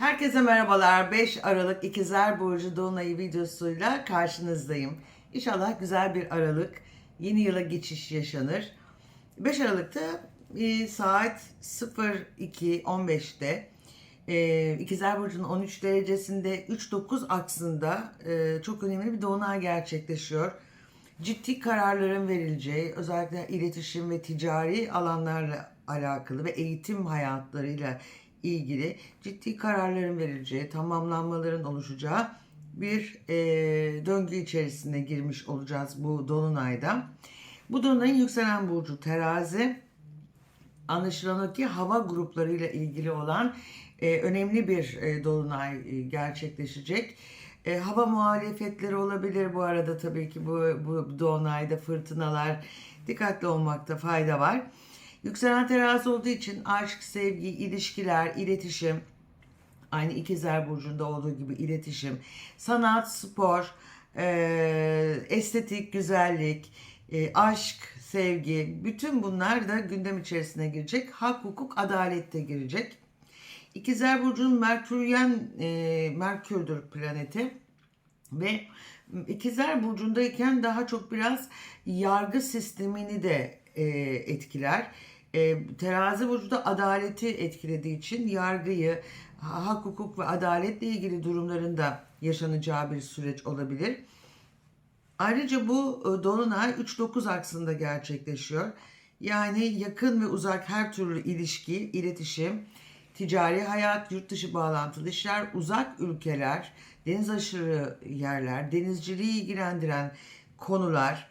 Herkese merhabalar. 5 Aralık İkizler Burcu Dolunay'ı videosuyla karşınızdayım. İnşallah güzel bir Aralık, yeni yıla geçiş yaşanır. 5 Aralık'ta e, saat 02.15'te e, İkizler Burcu'nun 13 derecesinde 3-9 aksında e, çok önemli bir dolunay gerçekleşiyor. Ciddi kararların verileceği, özellikle iletişim ve ticari alanlarla alakalı ve eğitim hayatlarıyla ilgili ciddi kararların verileceği, tamamlanmaların oluşacağı bir e, döngü içerisine girmiş olacağız bu dolunayda. Bu dolunayın yükselen burcu terazi. Anlaşılan o ki hava gruplarıyla ilgili olan e, önemli bir e, dolunay e, gerçekleşecek. E, hava muhalefetleri olabilir bu arada tabii ki bu, bu dolunayda fırtınalar dikkatli olmakta fayda var. Yükselen terazi olduğu için aşk, sevgi, ilişkiler, iletişim, aynı ikizler burcunda olduğu gibi iletişim, sanat, spor, e, estetik, güzellik, e, aşk, sevgi, bütün bunlar da gündem içerisine girecek. Hak, hukuk, adalet de girecek. İkizler Burcu'nun Merküryen, e, Merkür'dür planeti ve İkizler Burcu'ndayken daha çok biraz yargı sistemini de e, etkiler. E, terazi Burcu da adaleti etkilediği için yargıyı, hak, hukuk ve adaletle ilgili durumların da yaşanacağı bir süreç olabilir. Ayrıca bu e, dolunay 3-9 aksında gerçekleşiyor. Yani yakın ve uzak her türlü ilişki, iletişim, ticari hayat, yurt dışı bağlantılı işler, uzak ülkeler, deniz aşırı yerler, denizciliği ilgilendiren konular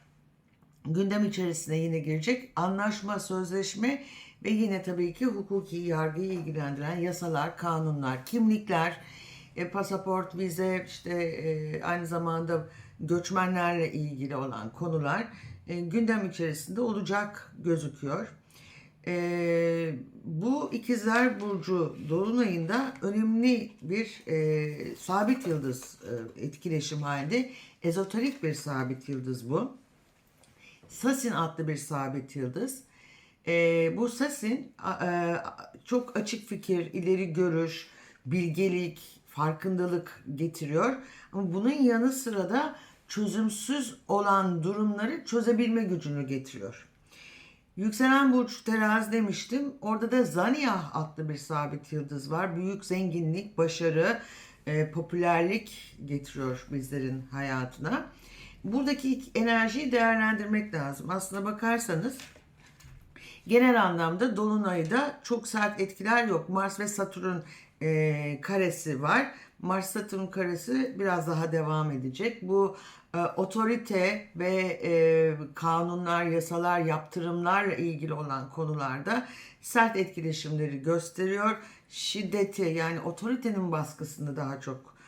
gündem içerisine yine girecek. Anlaşma, sözleşme ve yine tabii ki hukuki yargıyı ilgilendiren yasalar, kanunlar, kimlikler, e, pasaport, vize, işte e, aynı zamanda göçmenlerle ilgili olan konular e, gündem içerisinde olacak gözüküyor. E, bu ikizler burcu dolunayında önemli bir e, sabit yıldız e, etkileşim halinde ezoterik bir sabit yıldız bu. Sasin adlı bir sabit yıldız. E, bu Sasin e, çok açık fikir, ileri görüş, bilgelik, farkındalık getiriyor. Ama bunun yanı sıra da çözümsüz olan durumları çözebilme gücünü getiriyor. Yükselen burç terazi demiştim. Orada da Zaniah adlı bir sabit yıldız var. Büyük zenginlik, başarı, e, popülerlik getiriyor bizlerin hayatına. Buradaki enerjiyi değerlendirmek lazım. Aslına bakarsanız genel anlamda Dolunay'da çok sert etkiler yok. Mars ve Satürn e, karesi var. Mars Satürn karesi biraz daha devam edecek. Bu e, otorite ve e, kanunlar, yasalar, yaptırımlarla ilgili olan konularda sert etkileşimleri gösteriyor. Şiddeti yani otoritenin baskısını daha çok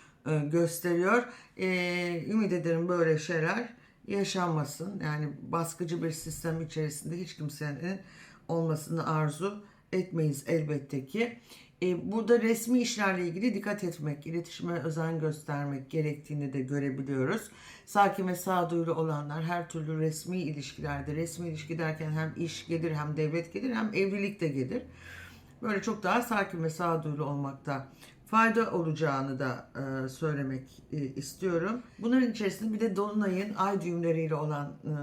gösteriyor. E, ümit ederim böyle şeyler yaşanmasın. Yani baskıcı bir sistem içerisinde hiç kimsenin olmasını arzu etmeyiz elbette ki. E, burada resmi işlerle ilgili dikkat etmek, iletişime özen göstermek gerektiğini de görebiliyoruz. Sakin ve sağduyulu olanlar her türlü resmi ilişkilerde, resmi ilişki derken hem iş gelir hem devlet gelir hem evlilik de gelir. Böyle çok daha sakin ve sağduyulu olmakta fayda olacağını da e, söylemek e, istiyorum. Bunların içerisinde bir de Dolunay'ın ay düğümleriyle olan e,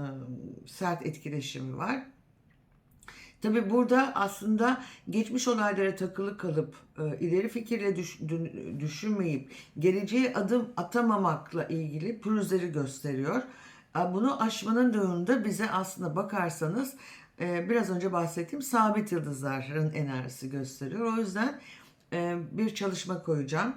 sert etkileşimi var. Tabi burada aslında geçmiş olaylara takılı kalıp e, ileri fikirle düş, düşünmeyip geleceğe adım atamamakla ilgili pürüzleri gösteriyor. E, Bunu aşmanın da yolunda bize aslında bakarsanız e, biraz önce bahsettiğim sabit yıldızların enerjisi gösteriyor. O yüzden e, bir çalışma koyacağım.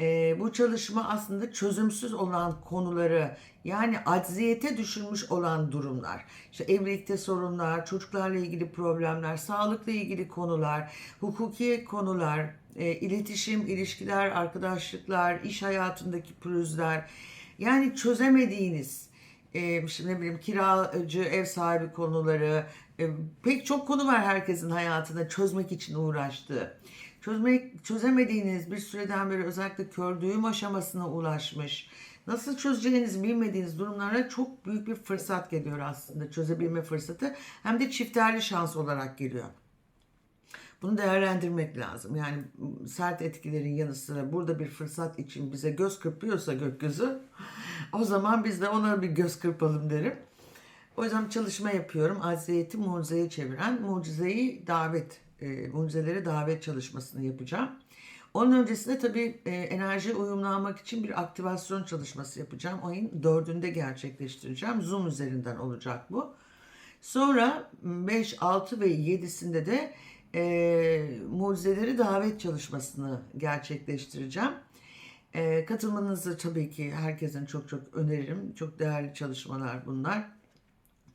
E, bu çalışma aslında çözümsüz olan konuları yani acziyete düşürmüş olan durumlar, işte evlilikte sorunlar, çocuklarla ilgili problemler, sağlıkla ilgili konular, hukuki konular, e, iletişim, ilişkiler, arkadaşlıklar, iş hayatındaki pürüzler, yani çözemediğiniz, e, ne bileyim kiracı, ev sahibi konuları, pek çok konu var herkesin hayatında çözmek için uğraştığı. Çözmek, çözemediğiniz bir süreden beri özellikle kör düğüm aşamasına ulaşmış. Nasıl çözeceğinizi bilmediğiniz durumlara çok büyük bir fırsat geliyor aslında çözebilme fırsatı. Hem de çifterli şans olarak geliyor. Bunu değerlendirmek lazım. Yani sert etkilerin yanı sıra burada bir fırsat için bize göz kırpıyorsa gökyüzü o zaman biz de ona bir göz kırpalım derim. O yüzden çalışma yapıyorum. Aziyeti mucizeye çeviren mucizeyi davet, e, mucizeleri davet çalışmasını yapacağım. Onun öncesinde tabii e, enerji uyumlanmak için bir aktivasyon çalışması yapacağım. Ayın dördünde gerçekleştireceğim. Zoom üzerinden olacak bu. Sonra 5, 6 ve 7'sinde de e, mucizeleri davet çalışmasını gerçekleştireceğim. E, katılmanızı tabii ki herkesin çok çok öneririm. Çok değerli çalışmalar bunlar.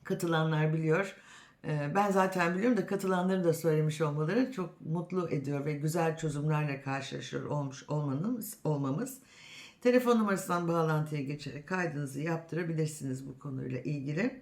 Katılanlar biliyor. E, ben zaten biliyorum da katılanların da söylemiş olmaları çok mutlu ediyor ve güzel çözümlerle karşılaşıyor olmuş olmanız, olmamız. Telefon numarasından bağlantıya geçerek kaydınızı yaptırabilirsiniz bu konuyla ilgili.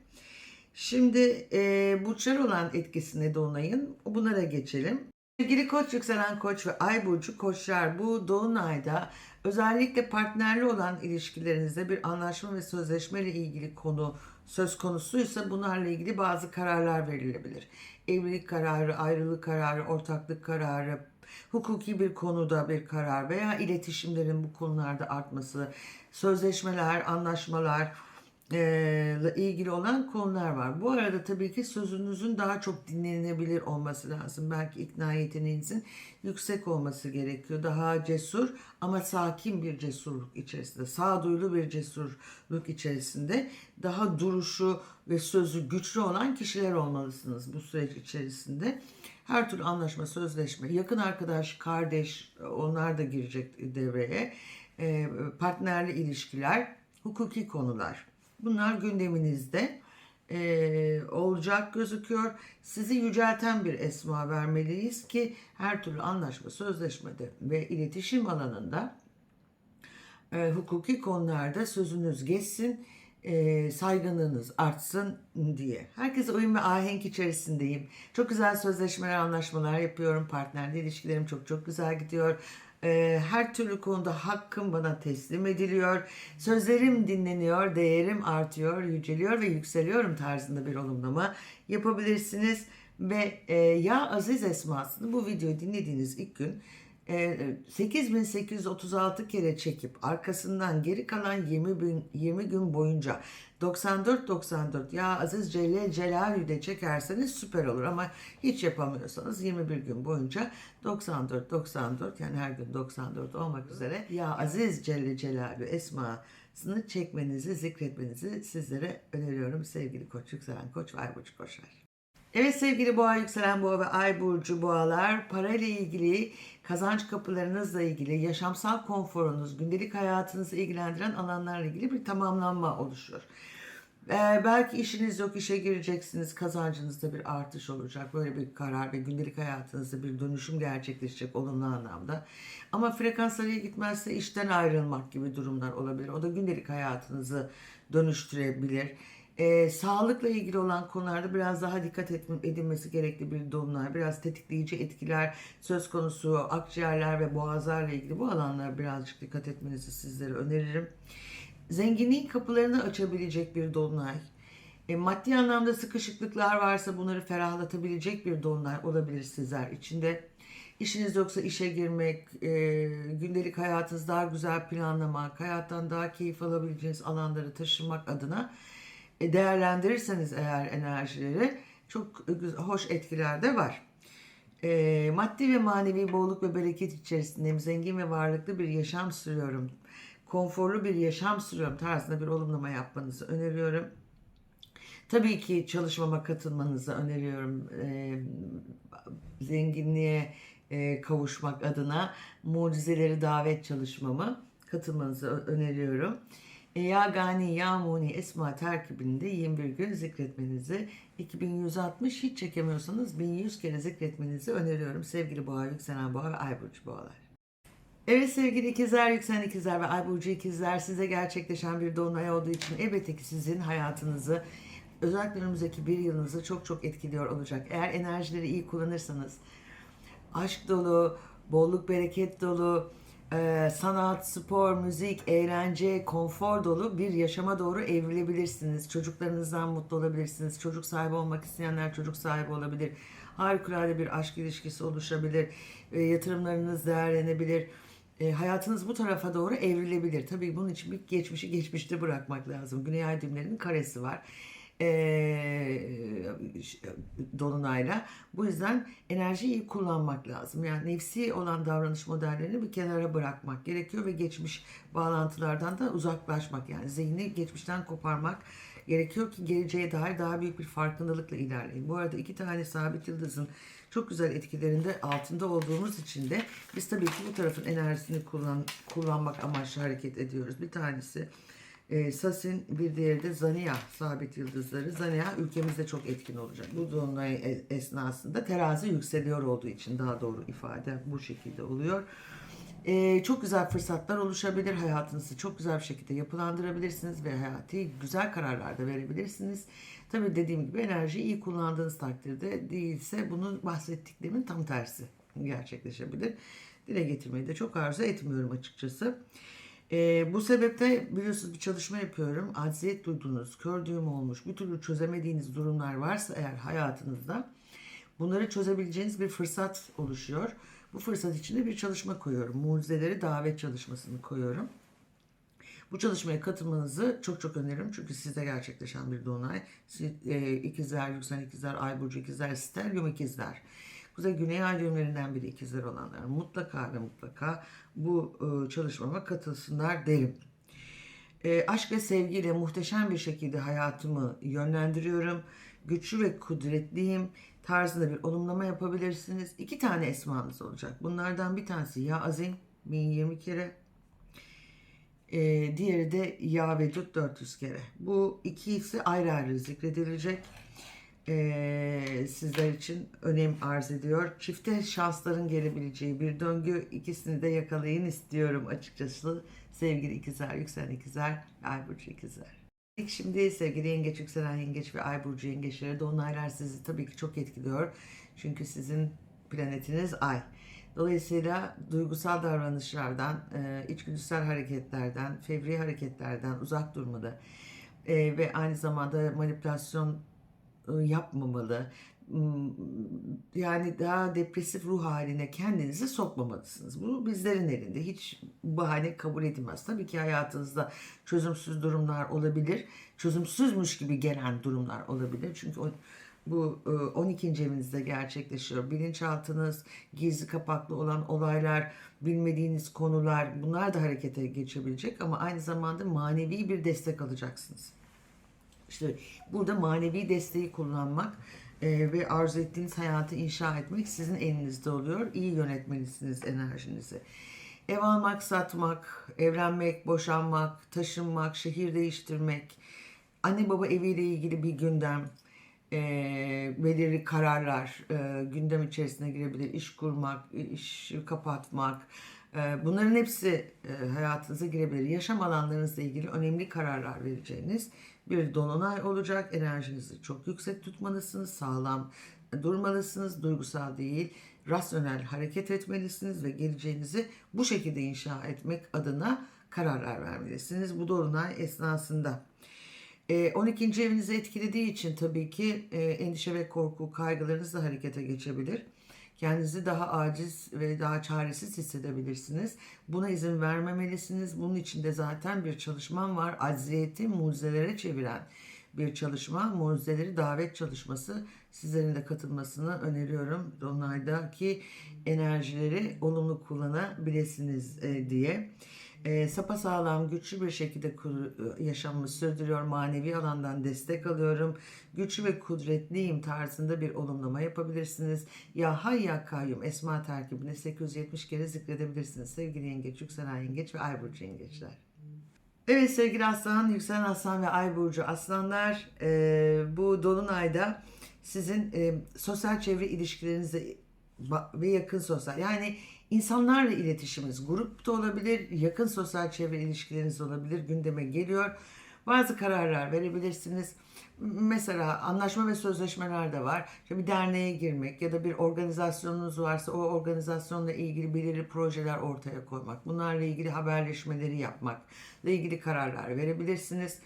Şimdi e, burçlar olan etkisine dolunayın. Bunlara geçelim. Sevgili koç yükselen koç ve ay burcu koçlar bu dolunayda özellikle partnerli olan ilişkilerinizde bir anlaşma ve sözleşme ile ilgili konu söz konusuysa bunlarla ilgili bazı kararlar verilebilir. Evlilik kararı, ayrılık kararı, ortaklık kararı, hukuki bir konuda bir karar veya iletişimlerin bu konularda artması, sözleşmeler, anlaşmalar, ile ilgili olan konular var. Bu arada tabii ki sözünüzün daha çok dinlenebilir olması lazım. Belki ikna yeteneğinizin yüksek olması gerekiyor. Daha cesur ama sakin bir cesurluk içerisinde, sağduyulu bir cesurluk içerisinde daha duruşu ve sözü güçlü olan kişiler olmalısınız bu süreç içerisinde. Her türlü anlaşma, sözleşme, yakın arkadaş, kardeş onlar da girecek devreye. Partnerli ilişkiler, hukuki konular. Bunlar gündeminizde e, olacak gözüküyor. Sizi yücelten bir esma vermeliyiz ki her türlü anlaşma, sözleşmede ve iletişim alanında e, hukuki konularda sözünüz geçsin, e, saygınlığınız artsın diye. Herkese uyum ve ahenk içerisindeyim. Çok güzel sözleşmeler, anlaşmalar yapıyorum. Partnerli ilişkilerim çok çok güzel gidiyor. E, her türlü konuda hakkım bana teslim ediliyor. Sözlerim dinleniyor, değerim artıyor, yüceliyor ve yükseliyorum tarzında bir olumlama yapabilirsiniz. Ve e, Ya Aziz esmasını bu videoyu dinlediğiniz ilk gün 8836 kere çekip arkasından geri kalan 20 gün, 20 gün boyunca 94-94 ya Aziz Celle Celaluhu de çekerseniz süper olur ama hiç yapamıyorsanız 21 gün boyunca 94-94 yani her gün 94 olmak üzere ya Aziz Celle Celaluhu esmasını çekmenizi, zikretmenizi sizlere öneriyorum sevgili koç, yükselen koç ve ay burcu koçlar. Evet sevgili boğa, yükselen boğa ve ay burcu boğalar parayla ilgili, kazanç kapılarınızla ilgili, yaşamsal konforunuz, gündelik hayatınızı ilgilendiren alanlarla ilgili bir tamamlanma oluşuyor. Ee, belki işiniz yok, işe gireceksiniz, kazancınızda bir artış olacak. Böyle bir karar ve gündelik hayatınızda bir dönüşüm gerçekleşecek olumlu anlamda. Ama frekansları iyi gitmezse işten ayrılmak gibi durumlar olabilir. O da gündelik hayatınızı dönüştürebilir. Ee, sağlıkla ilgili olan konularda biraz daha dikkat edilmesi gerekli bir dolunay. Biraz tetikleyici etkiler söz konusu akciğerler ve boğazlarla ilgili bu alanlara birazcık dikkat etmenizi sizlere öneririm. Zenginliğin kapılarını açabilecek bir dolunay. E, maddi anlamda sıkışıklıklar varsa bunları ferahlatabilecek bir dolunay olabilir sizler içinde. İşiniz yoksa işe girmek, e, gündelik hayatınızı daha güzel planlamak, hayattan daha keyif alabileceğiniz alanları taşımak adına e, değerlendirirseniz eğer enerjileri çok hoş etkiler de var. E, maddi ve manevi bolluk ve bereket içerisindeyim. Zengin ve varlıklı bir yaşam sürüyorum. Konforlu bir yaşam sürüyorum tarzında bir olumlama yapmanızı öneriyorum. Tabii ki çalışmama katılmanızı öneriyorum. E, zenginliğe e, kavuşmak adına mucizeleri davet çalışmamı katılmanızı öneriyorum. Ya Gani Ya Muni Esma terkibinde 21 gün zikretmenizi 2160 hiç çekemiyorsanız 1100 kere zikretmenizi öneriyorum sevgili boğa, yükselen boğa ve ay burcu boğalar. Evet sevgili ikizler, yükselen ikizler ve ay burcu ikizler size gerçekleşen bir dolunay olduğu için elbette ki sizin hayatınızı özellikle önümüzdeki bir yılınızı çok çok etkiliyor olacak. Eğer enerjileri iyi kullanırsanız aşk dolu, bolluk bereket dolu, e, sanat, spor, müzik, eğlence, konfor dolu bir yaşama doğru evrilebilirsiniz. Çocuklarınızdan mutlu olabilirsiniz. Çocuk sahibi olmak isteyenler çocuk sahibi olabilir. harikulade bir aşk ilişkisi oluşabilir. E, yatırımlarınız değerlenebilir. E, hayatınız bu tarafa doğru evrilebilir. Tabii bunun için bir geçmişi geçmişte bırakmak lazım. Güney ay düğümlerinin karesi var. E, dolunayla. Bu yüzden enerjiyi iyi kullanmak lazım. Yani nefsi olan davranış modellerini bir kenara bırakmak gerekiyor ve geçmiş bağlantılardan da uzaklaşmak. Yani zihni geçmişten koparmak gerekiyor ki geleceğe dair daha büyük bir farkındalıkla ilerleyin. Bu arada iki tane sabit yıldızın çok güzel etkilerinde altında olduğumuz için de biz tabii ki bu tarafın enerjisini kullan, kullanmak amaçlı hareket ediyoruz. Bir tanesi e, Sasin bir diğeri de Zania sabit yıldızları. Zania ülkemizde çok etkin olacak. Bu dolunay e- esnasında terazi yükseliyor olduğu için daha doğru ifade bu şekilde oluyor. E, çok güzel fırsatlar oluşabilir. Hayatınızı çok güzel bir şekilde yapılandırabilirsiniz ve hayati güzel kararlar da verebilirsiniz. Tabii dediğim gibi enerjiyi iyi kullandığınız takdirde değilse bunun bahsettiklerimin tam tersi gerçekleşebilir. Dile getirmeyi de çok arzu etmiyorum açıkçası. Ee, bu sebeple biliyorsunuz bir çalışma yapıyorum. Acziyet duyduğunuz, kör düğüm olmuş, bir türlü çözemediğiniz durumlar varsa eğer hayatınızda bunları çözebileceğiniz bir fırsat oluşuyor. Bu fırsat içinde bir çalışma koyuyorum. Mucizeleri davet çalışmasını koyuyorum. Bu çalışmaya katılmanızı çok çok öneririm. Çünkü sizde gerçekleşen bir dolunay. Siz, e, ikizler, yükselen ikizler, ay burcu ikizler, stelyum ikizler. Kuzey Güney ay düğümlerinden biri ikizler olanlar mutlaka ve mutlaka bu e, çalışmama katılsınlar derim. E, aşk ve sevgiyle muhteşem bir şekilde hayatımı yönlendiriyorum. Güçlü ve kudretliyim tarzında bir olumlama yapabilirsiniz. İki tane esmanız olacak. Bunlardan bir tanesi Ya Azim 1020 kere. E, diğeri de Ya Vedud 400 kere. Bu ikisi ayrı ayrı zikredilecek. E, sizler için önem arz ediyor. Çifte şansların gelebileceği bir döngü. ikisini de yakalayın istiyorum açıkçası. Sevgili ikizler, yükselen ikizler, ay burcu ikizler. İlk Şimdi sevgili yengeç, yükselen yengeç ve ay burcu yengeçleri dolunaylar sizi tabii ki çok etkiliyor. Çünkü sizin planetiniz ay. Dolayısıyla duygusal davranışlardan, içgüdüsel hareketlerden, fevri hareketlerden uzak durmalı. E, ve aynı zamanda manipülasyon yapmamalı. Hmm, Yani daha depresif ruh haline kendinizi sokmamalısınız. Bu bizlerin elinde. Hiç bahane kabul edilmez. Tabii ki hayatınızda çözümsüz durumlar olabilir. Çözümsüzmüş gibi gelen durumlar olabilir. Çünkü o, bu e, 12. evinizde gerçekleşiyor. Bilinçaltınız, gizli kapaklı olan olaylar, bilmediğiniz konular bunlar da harekete geçebilecek ama aynı zamanda manevi bir destek alacaksınız. İşte burada manevi desteği kullanmak e, ve arzu ettiğiniz hayatı inşa etmek sizin elinizde oluyor. İyi yönetmelisiniz enerjinizi. Ev almak, satmak, evlenmek, boşanmak, taşınmak, şehir değiştirmek, anne baba eviyle ilgili bir gündem, e, belirli kararlar e, gündem içerisine girebilir. İş kurmak, iş kapatmak, e, bunların hepsi e, hayatınıza girebilir. Yaşam alanlarınızla ilgili önemli kararlar vereceğiniz bir dolunay olacak. Enerjinizi çok yüksek tutmalısınız, sağlam durmalısınız, duygusal değil, rasyonel hareket etmelisiniz ve geleceğinizi bu şekilde inşa etmek adına kararlar vermelisiniz. Bu dolunay esnasında. E, 12. evinizi etkilediği için tabii ki e, endişe ve korku kaygılarınız da harekete geçebilir. Kendinizi daha aciz ve daha çaresiz hissedebilirsiniz. Buna izin vermemelisiniz. Bunun için de zaten bir çalışmam var. Acziyeti mucizelere çeviren bir çalışma. Mucizeleri davet çalışması. Sizlerin de katılmasını öneriyorum. Dolunay'daki enerjileri olumlu kullanabilirsiniz e, diye. E, sapasağlam, güçlü bir şekilde kur, yaşamımı sürdürüyor. Manevi alandan destek alıyorum. Güçlü ve kudretliyim tarzında bir olumlama yapabilirsiniz. Ya hay ya kayyum esma terkibini 870 kere zikredebilirsiniz. Sevgili yengeç, yükselen yengeç ve ay burcu yengeçler. Evet sevgili aslan, yükselen aslan ve ay burcu aslanlar e, bu dolunayda sizin e, sosyal çevre ilişkilerinizi ba- ve yakın sosyal yani insanlarla iletişiminiz grupta olabilir, yakın sosyal çevre ilişkileriniz olabilir gündeme geliyor. Bazı kararlar verebilirsiniz. Mesela anlaşma ve sözleşmeler de var. İşte bir derneğe girmek ya da bir organizasyonunuz varsa o organizasyonla ilgili belirli projeler ortaya koymak. Bunlarla ilgili haberleşmeleri yapmakla ilgili kararlar verebilirsiniz.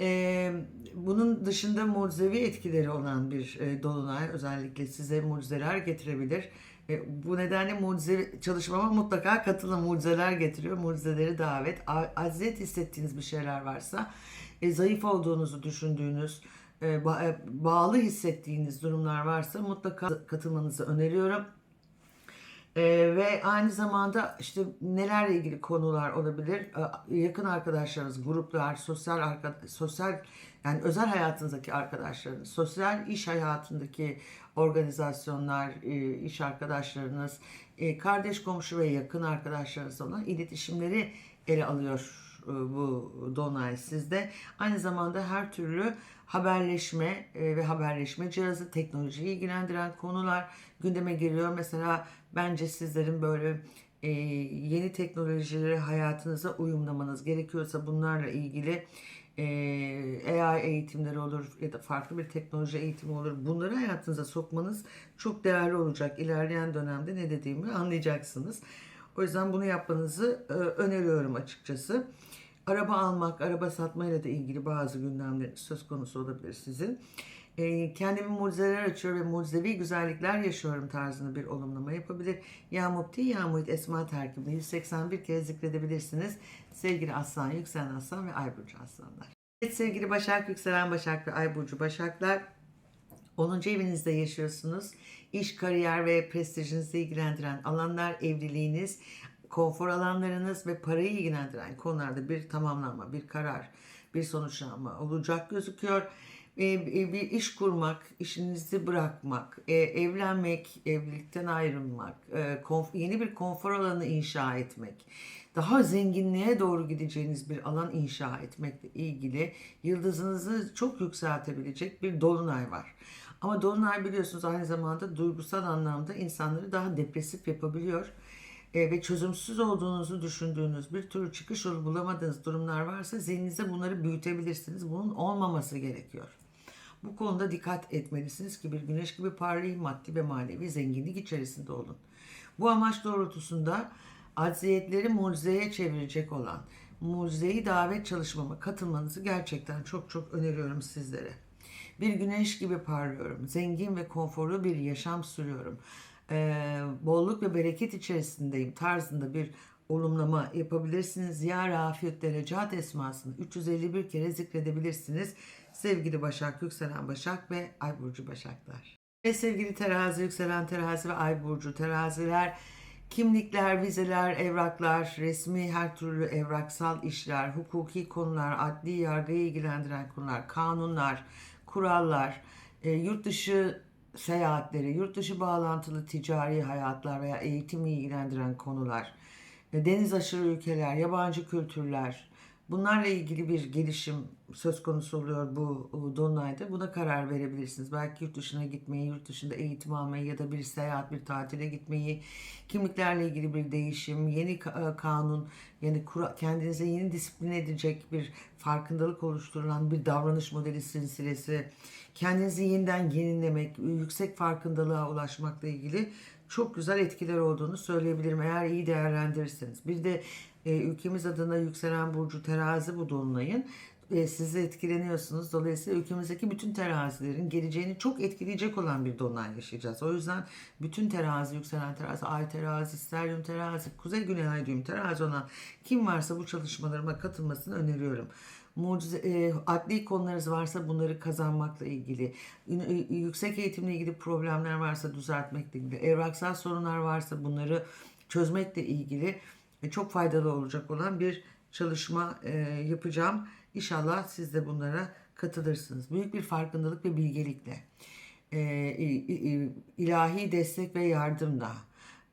Ee, bunun dışında mucizevi etkileri olan bir e, dolunay özellikle size mucizeler getirebilir. E, bu nedenle mucize çalışmama mutlaka katılın. Mucizeler getiriyor. Mucizeleri davet. Aziyet hissettiğiniz bir şeyler varsa, e, zayıf olduğunuzu düşündüğünüz, e, e, bağlı hissettiğiniz durumlar varsa mutlaka katılmanızı öneriyorum. Ee, ve aynı zamanda işte nelerle ilgili konular olabilir? Ee, yakın arkadaşlarınız, gruplar, sosyal arka, sosyal yani özel hayatınızdaki arkadaşlarınız, sosyal iş hayatındaki organizasyonlar, e, iş arkadaşlarınız, e, kardeş komşu ve yakın arkadaşlarınız olan iletişimleri ele alıyor e, bu Donay sizde. Aynı zamanda her türlü haberleşme ve haberleşme cihazı, teknolojiyi ilgilendiren konular gündeme geliyor. Mesela bence sizlerin böyle yeni teknolojileri hayatınıza uyumlamanız gerekiyorsa bunlarla ilgili e, AI eğitimleri olur ya da farklı bir teknoloji eğitimi olur. Bunları hayatınıza sokmanız çok değerli olacak. İlerleyen dönemde ne dediğimi anlayacaksınız. O yüzden bunu yapmanızı e, öneriyorum açıkçası. Araba almak, araba satmayla da ilgili bazı gündemler söz konusu olabilir sizin. E, kendimi mucizeler açıyor ve mucizevi güzellikler yaşıyorum tarzında bir olumlama yapabilir. Ya Mupti, Ya Muhit Esma terkibini 181 kez zikredebilirsiniz. Sevgili Aslan, Yükselen Aslan ve Ay Burcu Aslanlar. Evet sevgili Başak, Yükselen Başak ve Ay Burcu Başaklar. 10. evinizde yaşıyorsunuz. İş, kariyer ve prestijinizi ilgilendiren alanlar, evliliğiniz, konfor alanlarınız ve parayı ilgilendiren konularda bir tamamlanma, bir karar, bir sonuçlanma olacak gözüküyor. Ee, e, bir iş kurmak, işinizi bırakmak, e, evlenmek, evlilikten ayrılmak, e, yeni bir konfor alanı inşa etmek, daha zenginliğe doğru gideceğiniz bir alan inşa etmekle ilgili yıldızınızı çok yükseltebilecek bir dolunay var. Ama dolunay biliyorsunuz aynı zamanda duygusal anlamda insanları daha depresif yapabiliyor. E, ve çözümsüz olduğunuzu düşündüğünüz bir türlü çıkış yolu bulamadığınız durumlar varsa zihninizde bunları büyütebilirsiniz. Bunun olmaması gerekiyor. Bu konuda dikkat etmelisiniz ki bir güneş gibi parlayın maddi ve manevi zenginlik içerisinde olun. Bu amaç doğrultusunda acziyetleri mucizeye çevirecek olan mucizeyi davet çalışmama katılmanızı gerçekten çok çok öneriyorum sizlere. Bir güneş gibi parlıyorum. Zengin ve konforlu bir yaşam sürüyorum. Ee, bolluk ve bereket içerisindeyim tarzında bir olumlama yapabilirsiniz. Ya Rafiyet Derecat esmasını 351 kere zikredebilirsiniz. Sevgili Başak, Yükselen Başak ve Ay Burcu Başaklar. Ve sevgili terazi, yükselen terazi ve ay burcu teraziler, kimlikler, vizeler, evraklar, resmi her türlü evraksal işler, hukuki konular, adli yargıyı ilgilendiren konular, kanunlar, kurallar, e, yurt dışı seyahatleri, yurt dışı bağlantılı ticari hayatlar veya eğitimle ilgilendiren konular, e, deniz aşırı ülkeler, yabancı kültürler, Bunlarla ilgili bir gelişim söz konusu oluyor bu e, Dolunay'da. Buna karar verebilirsiniz. Belki yurt dışına gitmeyi, yurt dışında eğitim almayı ya da bir seyahat, bir tatile gitmeyi, kimliklerle ilgili bir değişim, yeni e, kanun, yani kura- kendinize yeni disiplin edecek bir farkındalık oluşturulan bir davranış modeli silsilesi, kendinizi yeniden yenilemek, yüksek farkındalığa ulaşmakla ilgili çok güzel etkiler olduğunu söyleyebilirim eğer iyi değerlendirirseniz. Bir de e, ülkemiz adına yükselen burcu terazi bu dolunayın e, siz etkileniyorsunuz. Dolayısıyla ülkemizdeki bütün terazilerin geleceğini çok etkileyecek olan bir dolunay yaşayacağız. O yüzden bütün terazi, yükselen terazi, ay terazi, steryum terazi, kuzey güney ay düğüm terazi olan kim varsa bu çalışmalarıma katılmasını öneriyorum mucize, e, adli konularınız varsa bunları kazanmakla ilgili, yüksek eğitimle ilgili problemler varsa düzeltmekle ilgili, evraksal sorunlar varsa bunları çözmekle ilgili çok faydalı olacak olan bir çalışma e, yapacağım. İnşallah siz de bunlara katılırsınız. Büyük bir farkındalık ve bilgelikle, e, ilahi destek ve yardımla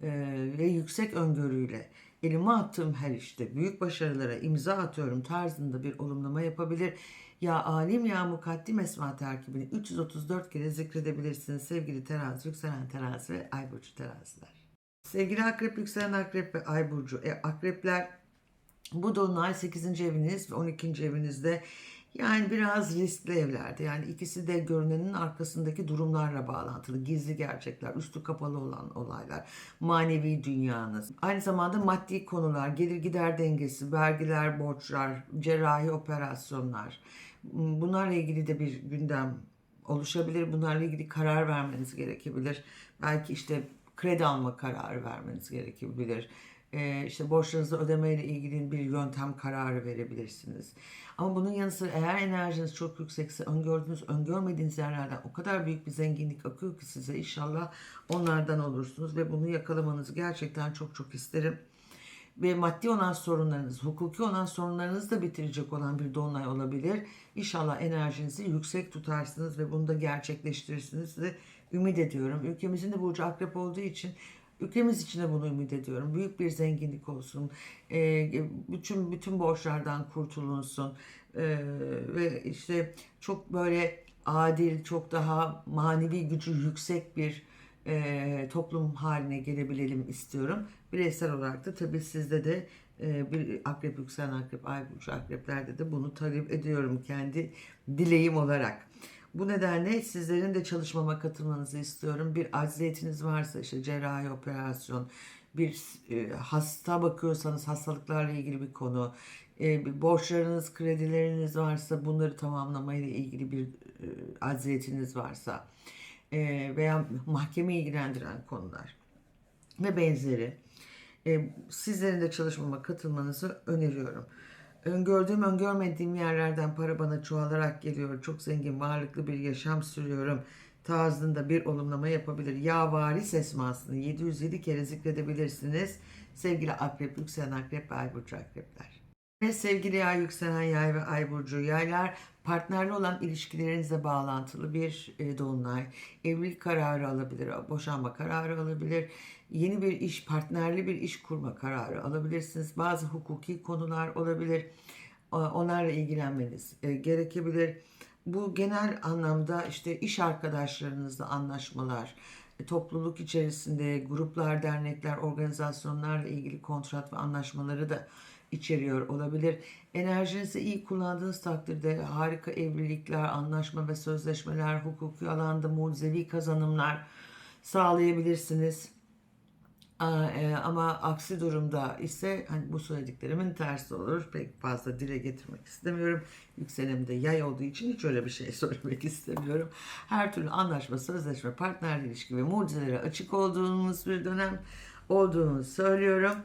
e, ve yüksek öngörüyle elime attığım her işte büyük başarılara imza atıyorum tarzında bir olumlama yapabilir. Ya alim ya mukaddim esma terkibini 334 kere zikredebilirsiniz sevgili terazi, yükselen terazi ve ay burcu teraziler. Sevgili akrep, yükselen akrep ve ay burcu. E, akrepler bu dolunay 8. eviniz ve 12. evinizde yani biraz riskli evlerde. Yani ikisi de görünenin arkasındaki durumlarla bağlantılı. Gizli gerçekler, üstü kapalı olan olaylar, manevi dünyanız. Aynı zamanda maddi konular, gelir gider dengesi, vergiler, borçlar, cerrahi operasyonlar. Bunlarla ilgili de bir gündem oluşabilir. Bunlarla ilgili karar vermeniz gerekebilir. Belki işte kredi alma kararı vermeniz gerekebilir. Ee, işte borçlarınızı ödemeyle ilgili bir yöntem kararı verebilirsiniz. Ama bunun yanı sıra eğer enerjiniz çok yüksekse öngördüğünüz, öngörmediğiniz yerlerden o kadar büyük bir zenginlik akıyor ki size inşallah onlardan olursunuz ve bunu yakalamanızı gerçekten çok çok isterim ve maddi olan sorunlarınız, hukuki olan sorunlarınızı da bitirecek olan bir dolunay olabilir. İnşallah enerjinizi yüksek tutarsınız ve bunu da gerçekleştirirsiniz de ümit ediyorum. Ülkemizin de burcu akrep olduğu için ülkemiz için de bunu ümit ediyorum. Büyük bir zenginlik olsun. Ee, bütün bütün borçlardan kurtulunsun. Ee, ve işte çok böyle adil, çok daha manevi gücü yüksek bir e, toplum haline gelebilelim istiyorum. Bireysel olarak da tabii sizde de e, bir akrep yükselen akrep, ay burcu akreplerde de bunu talep ediyorum kendi dileğim olarak. Bu nedenle sizlerin de çalışmama katılmanızı istiyorum. Bir acziyetiniz varsa işte cerrahi operasyon, bir e, hasta bakıyorsanız hastalıklarla ilgili bir konu, e, borçlarınız, kredileriniz varsa bunları tamamlamayla ilgili bir e, acziyetiniz varsa e, veya mahkeme ilgilendiren konular ve benzeri. E, sizlerin de çalışmama katılmanızı öneriyorum. Öngördüğüm, öngörmediğim yerlerden para bana çoğalarak geliyor. Çok zengin, varlıklı bir yaşam sürüyorum. Tarzında bir olumlama yapabilir. Ya varis esmasını 707 kere zikredebilirsiniz. Sevgili akrep, yükselen akrep ve ay burcu akrepler. Ve sevgili yay, yükselen yay ve ay burcu yaylar partnerli olan ilişkilerinizle bağlantılı bir e, dolunay. Evlilik kararı alabilir, boşanma kararı alabilir, yeni bir iş, partnerli bir iş kurma kararı alabilirsiniz. Bazı hukuki konular olabilir. E, Onlarla ilgilenmeniz e, gerekebilir. Bu genel anlamda işte iş arkadaşlarınızla anlaşmalar, e, topluluk içerisinde gruplar, dernekler, organizasyonlarla ilgili kontrat ve anlaşmaları da içeriyor olabilir. Enerjinizi iyi kullandığınız takdirde harika evlilikler, anlaşma ve sözleşmeler, hukuki alanda mucizevi kazanımlar sağlayabilirsiniz. E, Ama aksi durumda ise hani bu söylediklerimin tersi olur. Pek fazla dile getirmek istemiyorum. Yükselenim de yay olduğu için hiç öyle bir şey söylemek istemiyorum. Her türlü anlaşma, sözleşme, partnerli ilişki ve mucizelere açık olduğunuz bir dönem olduğunu söylüyorum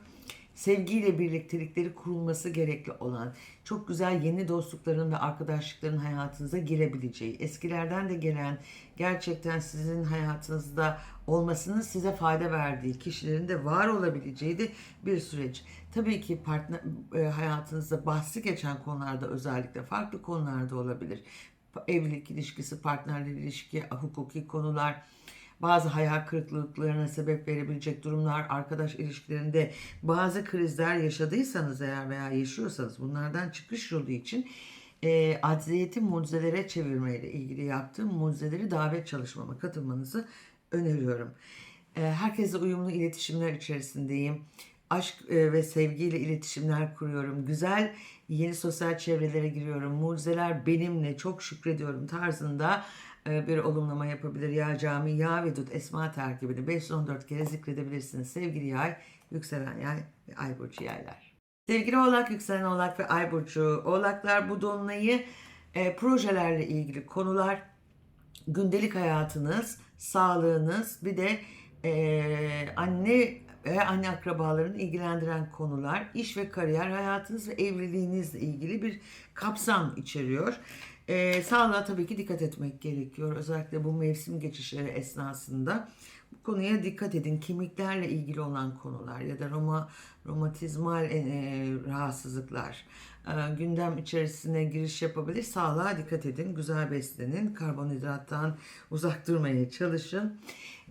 sevgiyle birliktelikleri kurulması gerekli olan çok güzel yeni dostlukların ve arkadaşlıkların hayatınıza girebileceği, eskilerden de gelen gerçekten sizin hayatınızda olmasının size fayda verdiği kişilerin de var olabileceği de bir süreç. Tabii ki partner e, hayatınızda bahsi geçen konularda özellikle farklı konularda olabilir. Evlilik ilişkisi, partnerlik ilişki, hukuki konular, bazı hayal kırıklıklarına sebep verebilecek durumlar, arkadaş ilişkilerinde bazı krizler yaşadıysanız eğer veya yaşıyorsanız bunlardan çıkış yolu için e, acziyeti mucizelere çevirmeyle ilgili yaptığım mucizeleri davet çalışmama katılmanızı öneriyorum. E, herkesle uyumlu iletişimler içerisindeyim. Aşk e, ve sevgiyle iletişimler kuruyorum. Güzel yeni sosyal çevrelere giriyorum. Mucizeler benimle çok şükrediyorum tarzında bir olumlama yapabilir. Ya cami, ya vedud esma terkibini 514 kere zikredebilirsiniz. Sevgili yay, yükselen yay ve ay burcu yaylar. Sevgili oğlak, yükselen oğlak ve ay burcu oğlaklar bu dolunayı e, projelerle ilgili konular, gündelik hayatınız, sağlığınız bir de e, anne ve anne akrabalarını ilgilendiren konular, iş ve kariyer hayatınız ve evliliğinizle ilgili bir kapsam içeriyor. Ee, sağlığa tabii ki dikkat etmek gerekiyor. Özellikle bu mevsim geçişleri esnasında bu konuya dikkat edin. Kemiklerle ilgili olan konular ya da roma, romatizmal e, rahatsızlıklar e, gündem içerisine giriş yapabilir. Sağlığa dikkat edin. Güzel beslenin. Karbonhidrattan uzak durmaya çalışın.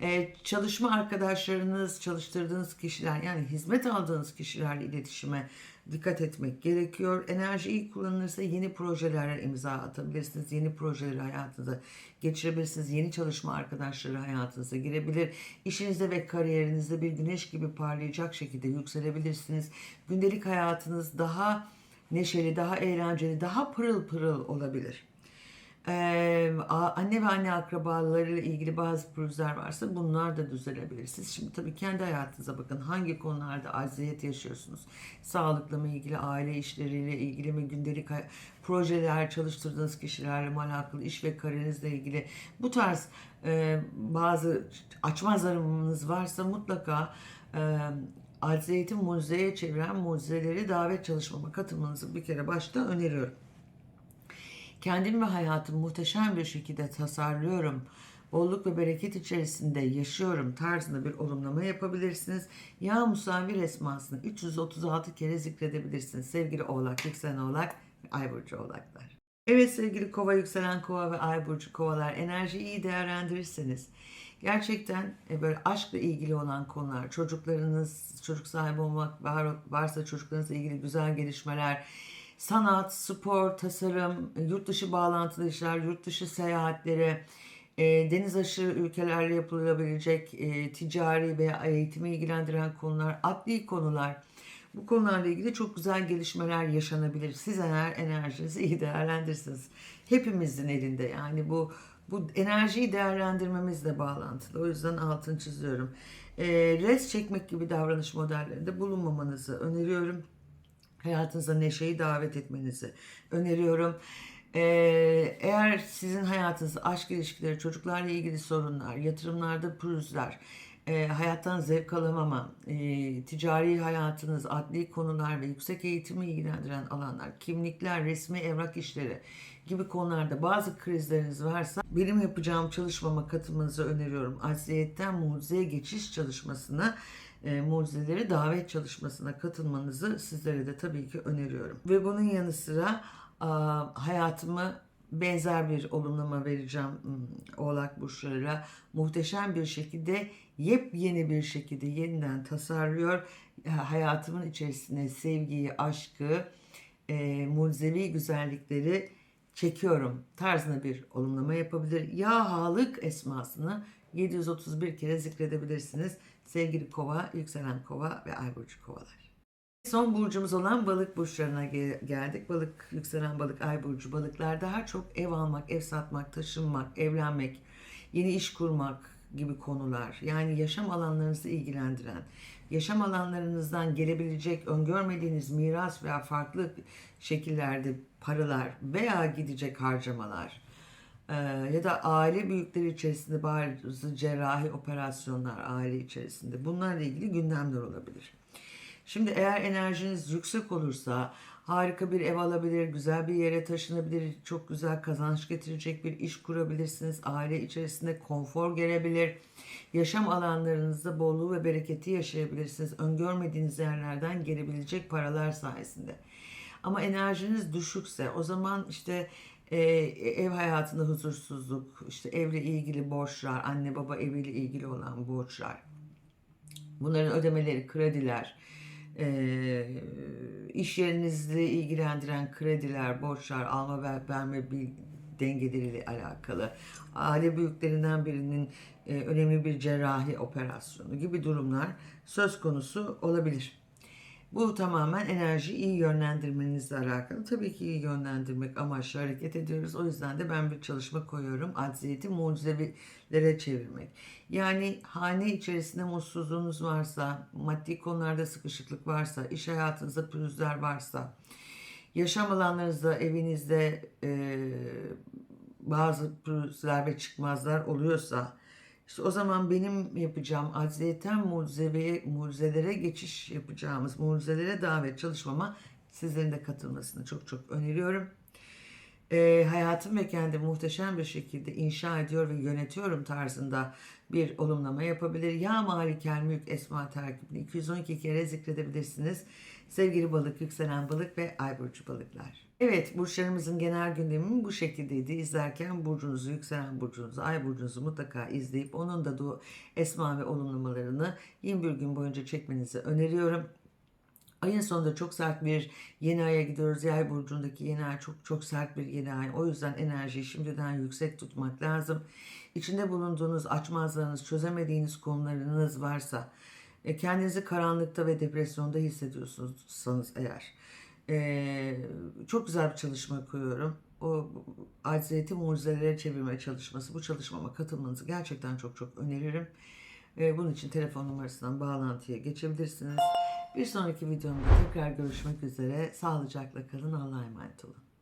Ee, çalışma arkadaşlarınız, çalıştırdığınız kişiler yani hizmet aldığınız kişilerle iletişime dikkat etmek gerekiyor. Enerji iyi kullanılırsa yeni projelere imza atabilirsiniz. Yeni projeleri hayatınıza geçirebilirsiniz. Yeni çalışma arkadaşları hayatınıza girebilir. İşinizde ve kariyerinizde bir güneş gibi parlayacak şekilde yükselebilirsiniz. Gündelik hayatınız daha neşeli, daha eğlenceli, daha pırıl pırıl olabilir. Ee, anne ve anne akrabalarıyla ilgili bazı pürüzler varsa bunlar da düzelebilir. Siz şimdi tabii kendi hayatınıza bakın. Hangi konularda acziyet yaşıyorsunuz? Sağlıkla mı ilgili, aile işleriyle ilgili mi, gündelik projeler, çalıştırdığınız kişilerle mi alakalı, iş ve kariyerinizle ilgili bu tarz e, bazı açmazlarınız varsa mutlaka e, acziyeti mucizeye çeviren mucizeleri davet çalışmama katılmanızı bir kere başta öneriyorum. Kendim ve hayatımı muhteşem bir şekilde tasarlıyorum. Bolluk ve bereket içerisinde yaşıyorum tarzında bir olumlama yapabilirsiniz. Ya Musavir esmasını 336 kere zikredebilirsiniz. Sevgili Oğlak, Yükselen Oğlak Ay Burcu Oğlaklar. Evet sevgili Kova, Yükselen Kova ve Ay Burcu Kovalar enerjiyi iyi değerlendirirseniz gerçekten e, böyle aşkla ilgili olan konular, çocuklarınız, çocuk sahibi olmak var, varsa çocuklarınızla ilgili güzel gelişmeler, sanat, spor, tasarım, yurt dışı bağlantılı işler, yurt dışı seyahatleri, e, deniz aşırı ülkelerle yapılabilecek e, ticari veya eğitimi ilgilendiren konular, adli konular. Bu konularla ilgili çok güzel gelişmeler yaşanabilir. Siz eğer enerjinizi iyi değerlendirirsiniz. Hepimizin elinde yani bu bu enerjiyi değerlendirmemizle bağlantılı. O yüzden altını çiziyorum. E, res çekmek gibi davranış modellerinde bulunmamanızı öneriyorum hayatınıza neşeyi davet etmenizi öneriyorum. Ee, eğer sizin hayatınız aşk ilişkileri, çocuklarla ilgili sorunlar, yatırımlarda pürüzler, e, hayattan zevk alamama, e, ticari hayatınız, adli konular ve yüksek eğitimi ilgilendiren alanlar, kimlikler, resmi evrak işleri gibi konularda bazı krizleriniz varsa benim yapacağım çalışmama katılmanızı öneriyorum. Acziyetten mucizeye geçiş çalışmasına e, mucizeleri davet çalışmasına katılmanızı sizlere de tabii ki öneriyorum. Ve bunun yanı sıra a, hayatımı benzer bir olumlama vereceğim Oğlak burçlarıyla muhteşem bir şekilde yepyeni bir şekilde yeniden tasarlıyor. E, Hayatımın içerisine sevgiyi, aşkı, e, mucizevi güzellikleri çekiyorum tarzında bir olumlama yapabilir. Ya halık esmasını 731 kere zikredebilirsiniz. Sevgili kova, yükselen kova ve ay burcu kovalar. Son burcumuz olan balık burçlarına ge- geldik. Balık, yükselen balık, ay burcu balıklar daha çok ev almak, ev satmak, taşınmak, evlenmek, yeni iş kurmak gibi konular. Yani yaşam alanlarınızı ilgilendiren, yaşam alanlarınızdan gelebilecek öngörmediğiniz miras veya farklı şekillerde paralar veya gidecek harcamalar ee, ya da aile büyükleri içerisinde bazı cerrahi operasyonlar aile içerisinde bunlarla ilgili gündemler olabilir. Şimdi eğer enerjiniz yüksek olursa harika bir ev alabilir, güzel bir yere taşınabilir, çok güzel kazanç getirecek bir iş kurabilirsiniz. Aile içerisinde konfor gelebilir. Yaşam alanlarınızda bolluğu ve bereketi yaşayabilirsiniz. Öngörmediğiniz yerlerden gelebilecek paralar sayesinde. Ama enerjiniz düşükse o zaman işte e, ev hayatında huzursuzluk, işte evle ilgili borçlar, anne baba eviyle ilgili olan borçlar, bunların ödemeleri, krediler, e, iş yerinizle ilgilendiren krediler, borçlar, alma ve verme bir dengeleriyle alakalı, aile büyüklerinden birinin e, önemli bir cerrahi operasyonu gibi durumlar söz konusu olabilir. Bu tamamen enerjiyi iyi yönlendirmenizle alakalı. Tabii ki iyi yönlendirmek amaçlı hareket ediyoruz. O yüzden de ben bir çalışma koyuyorum. Acziyeti mucizelere çevirmek. Yani hane içerisinde mutsuzluğunuz varsa, maddi konularda sıkışıklık varsa, iş hayatınızda pürüzler varsa, yaşam alanlarınızda, evinizde e, bazı pürüzler ve çıkmazlar oluyorsa, işte o zaman benim yapacağım acziyeten mucizeye, mucizelere geçiş yapacağımız, mucizelere davet çalışmama sizlerin de katılmasını çok çok öneriyorum. Ee, hayatım ve kendimi muhteşem bir şekilde inşa ediyor ve yönetiyorum tarzında bir olumlama yapabilir. Ya Malikel Mülk Esma terkibini 212 kere zikredebilirsiniz. Sevgili balık, yükselen balık ve ay burcu balıklar. Evet, burçlarımızın genel gündemi bu şekildeydi. İzlerken burcunuzu, yükselen burcunuzu, ay burcunuzu mutlaka izleyip onun da bu esma ve olumlamalarını 21 gün boyunca çekmenizi öneriyorum. Ayın sonunda çok sert bir yeni aya gidiyoruz. Yay burcundaki yeni ay çok çok sert bir yeni ay. O yüzden enerjiyi şimdiden yüksek tutmak lazım. İçinde bulunduğunuz açmazlarınız, çözemediğiniz konularınız varsa, e, kendinizi karanlıkta ve depresyonda hissediyorsunuz eğer, e, çok güzel bir çalışma koyuyorum. o aciziyeti mucizelere çevirmeye çalışması. Bu çalışmama katılmanızı gerçekten çok çok öneririm. Ee, bunun için telefon numarasından bağlantıya geçebilirsiniz. Bir sonraki videomda tekrar görüşmek üzere. Sağlıcakla kalın. Allah'a emanet olun.